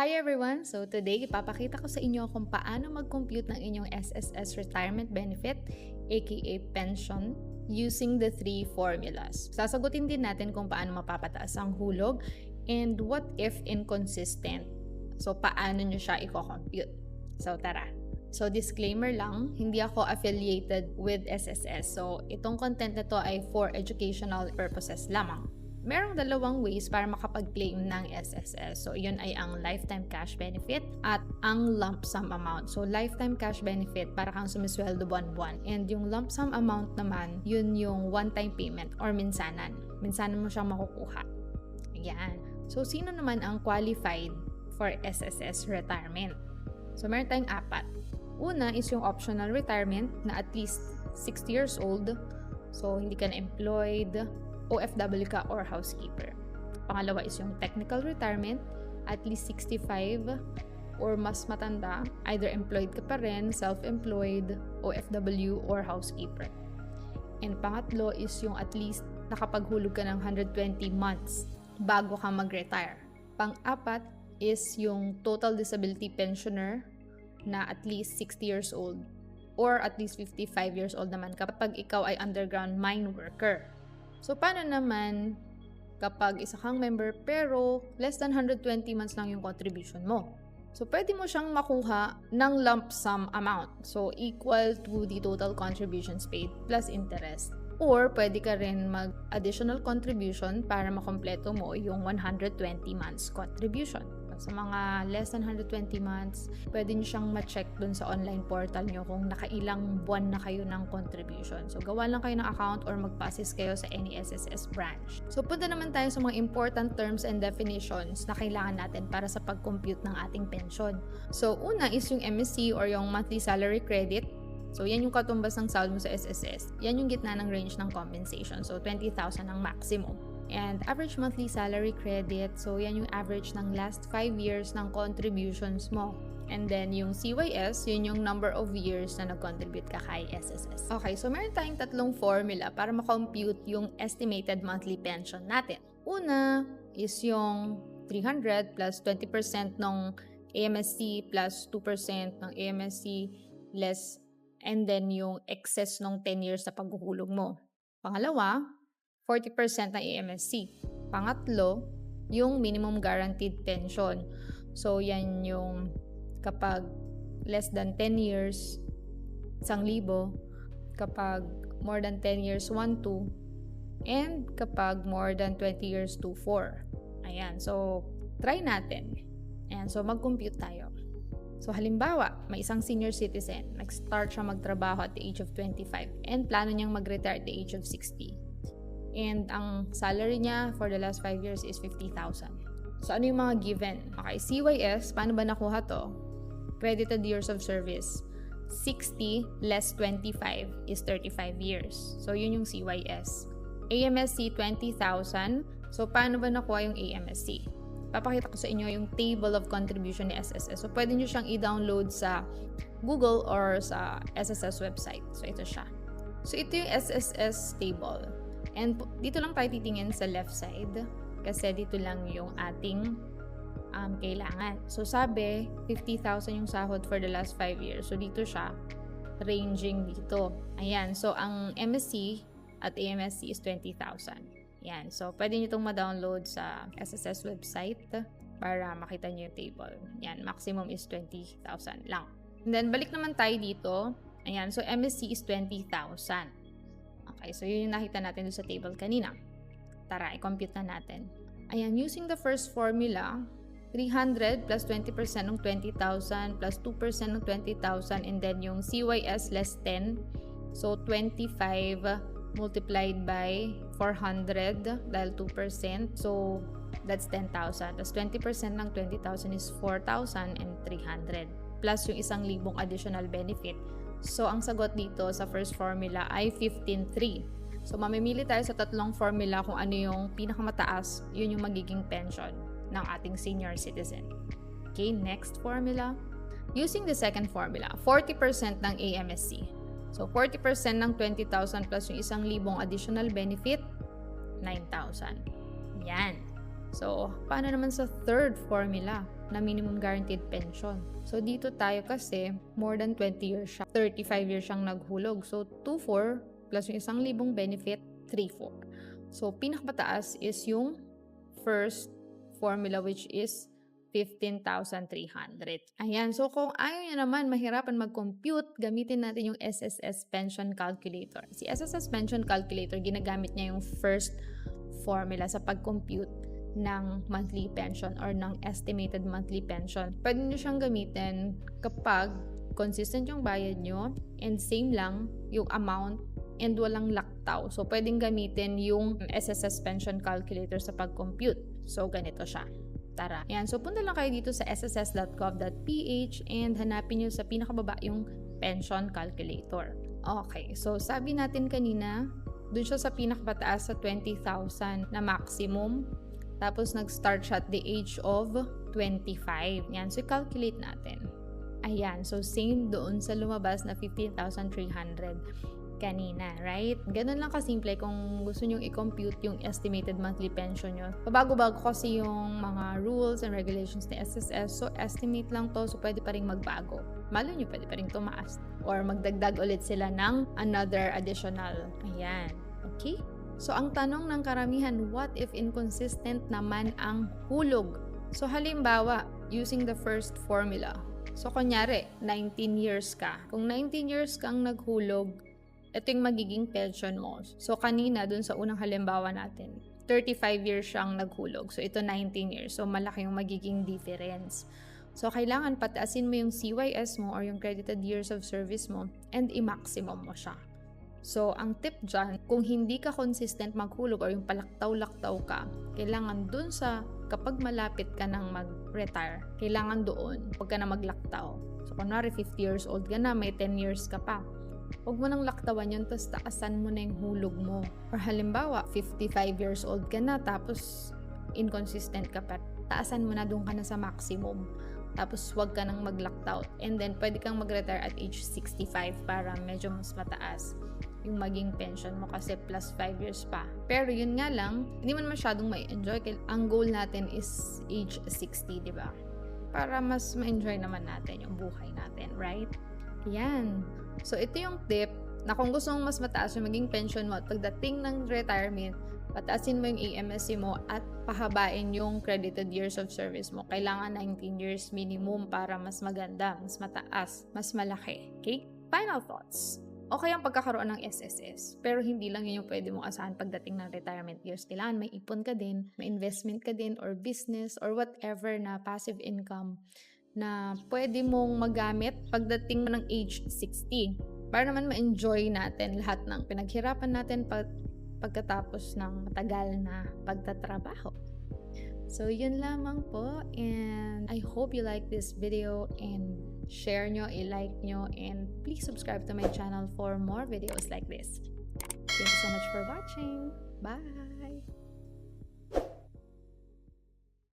Hi everyone! So today, ipapakita ko sa inyo kung paano mag-compute ng inyong SSS retirement benefit, aka pension, using the three formulas. Sasagutin din natin kung paano mapapataas ang hulog and what if inconsistent. So paano nyo siya i-compute. So tara! So disclaimer lang, hindi ako affiliated with SSS. So itong content na to ay for educational purposes lamang merong dalawang ways para makapag-claim ng SSS. So, yun ay ang lifetime cash benefit at ang lump sum amount. So, lifetime cash benefit para kang sumisweldo buwan-buwan. And yung lump sum amount naman, yun yung one-time payment or minsanan. Minsanan mo siyang makukuha. Ayan. So, sino naman ang qualified for SSS retirement? So, meron tayong apat. Una is yung optional retirement na at least 60 years old. So, hindi ka na employed, OFW ka or housekeeper. Pangalawa is yung technical retirement, at least 65 or mas matanda, either employed ka pa rin, self-employed, OFW, or housekeeper. And pangatlo is yung at least nakapaghulog ka ng 120 months bago ka mag-retire. Pang-apat is yung total disability pensioner na at least 60 years old or at least 55 years old naman kapag ikaw ay underground mine worker. So, paano naman kapag isa kang member pero less than 120 months lang yung contribution mo? So, pwede mo siyang makuha ng lump sum amount. So, equal to the total contributions paid plus interest. Or, pwede ka rin mag-additional contribution para makompleto mo yung 120 months contribution sa mga less than 120 months, pwede nyo siyang ma-check dun sa online portal nyo kung nakailang buwan na kayo ng contribution. So, gawa lang kayo ng account or mag-passes kayo sa any SSS branch. So, punta naman tayo sa mga important terms and definitions na kailangan natin para sa pag-compute ng ating pension. So, una is yung MSC or yung monthly salary credit So, yan yung katumbas ng sahod mo sa SSS. Yan yung gitna ng range ng compensation. So, 20,000 ang maximum and average monthly salary credit. So, yan yung average ng last 5 years ng contributions mo. And then, yung CYS, yun yung number of years na nag-contribute ka kay SSS. Okay, so meron tayong tatlong formula para ma-compute yung estimated monthly pension natin. Una is yung 300 plus 20% ng AMSC plus 2% ng AMSC less and then yung excess ng 10 years sa paghuhulog mo. Pangalawa, 40% ng AMSC. Pangatlo, yung minimum guaranteed pension. So, yan yung kapag less than 10 years, 1,000. Kapag more than 10 years, 1, 2. And kapag more than 20 years, 2, 4. Ayan. So, try natin. Ayan. So, mag-compute tayo. So, halimbawa, may isang senior citizen, nag-start siya magtrabaho at the age of 25 and plano niyang mag-retire at the age of 60 and ang salary niya for the last 5 years is 50,000. So, ano yung mga given? Okay, CYS, paano ba nakuha to? Credited years of service. 60 less 25 is 35 years. So, yun yung CYS. AMSC, 20,000. So, paano ba nakuha yung AMSC? Papakita ko sa inyo yung table of contribution ni SSS. So, pwede nyo siyang i-download sa Google or sa SSS website. So, ito siya. So, ito yung SSS table. And dito lang tayo titingin sa left side kasi dito lang yung ating um, kailangan. So sabi, 50,000 yung sahod for the last 5 years. So dito siya, ranging dito. Ayan. So ang MSC at AMSC is 20,000. Yan. So pwede nyo itong ma-download sa SSS website para makita nyo yung table. Yan. Maximum is 20,000 lang. And then balik naman tayo dito. Ayan. So MSC is 20,000. Okay, so yun yung nakita natin sa table kanina. Tara, i-compute na natin. Ayan, using the first formula, 300 plus 20% ng 20,000 plus 2% ng 20,000 and then yung CYS less 10. So, 25 multiplied by 400 dahil 2%. So, that's 10,000. Tapos 20% ng 20,000 is 4,300 plus yung isang libong additional benefit So, ang sagot dito sa first formula ay 15.3. So, mamimili tayo sa tatlong formula kung ano yung pinakamataas, yun yung magiging pension ng ating senior citizen. Okay, next formula. Using the second formula, 40% ng AMSC. So, 40% ng 20,000 plus yung isang libong additional benefit, 9,000. Yan. So, paano naman sa third formula? Na minimum guaranteed pension. So dito tayo kasi more than 20 years siya. 35 years siyang naghulog. So 2-4 plus yung isang libong benefit, 3-4. So pinakamataas is yung first formula which is 15,300. Ayan. So, kung ayaw niya naman mahirapan mag-compute, gamitin natin yung SSS Pension Calculator. Si SSS Pension Calculator, ginagamit niya yung first formula sa pag-compute ng monthly pension or ng estimated monthly pension. Pwede nyo siyang gamitin kapag consistent yung bayad nyo and same lang yung amount and walang laktaw. So, pwedeng gamitin yung SSS Pension Calculator sa pag-compute. So, ganito siya. Tara. Yan. So, punta lang kayo dito sa sss.gov.ph and hanapin nyo sa pinakababa yung pension calculator. Okay. So, sabi natin kanina, dun siya sa pinakapataas sa 20,000 na maximum. Tapos, nag-start siya at the age of 25. Yan. So, calculate natin. Ayan. So, same doon sa lumabas na 15,300 kanina, right? Ganun lang kasimple kung gusto nyong i-compute yung estimated monthly pension nyo. Pabago-bago kasi yung mga rules and regulations ni SSS, so estimate lang to, so pwede pa rin magbago. Malo nyo, pwede pa rin tumaas. Or magdagdag ulit sila ng another additional. Ayan. Okay? So, ang tanong ng karamihan, what if inconsistent naman ang hulog? So, halimbawa, using the first formula. So, kunyari, 19 years ka. Kung 19 years kang naghulog, ito yung magiging pension mo. So, kanina, dun sa unang halimbawa natin, 35 years siyang naghulog. So, ito 19 years. So, malaki yung magiging difference. So, kailangan pataasin mo yung CYS mo or yung credited years of service mo and i-maximum mo siya. So, ang tip dyan, kung hindi ka consistent maghulog or yung palaktaw-laktaw ka, kailangan dun sa kapag malapit ka nang mag-retire, kailangan doon, huwag ka na maglaktaw. So, kunwari 50 years old ka na, may 10 years ka pa Huwag mo nang laktawan yun, tapos taasan mo na yung hulog mo. Or halimbawa, 55 years old ka na, tapos inconsistent ka pa. Taasan mo na doon ka na sa maximum. Tapos huwag ka nang mag-locked. And then, pwede kang mag-retire at age 65 para medyo mas mataas yung maging pension mo kasi plus 5 years pa. Pero yun nga lang, hindi man masyadong may enjoy. Ang goal natin is age 60, di ba? Para mas ma-enjoy naman natin yung buhay natin, right? Yan. So, ito yung tip na kung gusto mong mas mataas yung maging pension mo at pagdating ng retirement, pataasin mo yung AMSC mo at pahabain yung credited years of service mo. Kailangan 19 years minimum para mas maganda, mas mataas, mas malaki. Okay? Final thoughts. Okay ang pagkakaroon ng SSS, pero hindi lang yun yung pwede mong asahan pagdating ng retirement years. Kailangan may ipon ka din, may investment ka din, or business, or whatever na passive income na pwede mong magamit pagdating mo ng age 60 para naman ma-enjoy natin lahat ng pinaghirapan natin pag pagkatapos ng matagal na pagtatrabaho. So, yun lamang po. And I hope you like this video and share nyo, i-like nyo, and please subscribe to my channel for more videos like this. Thank you so much for watching. Bye!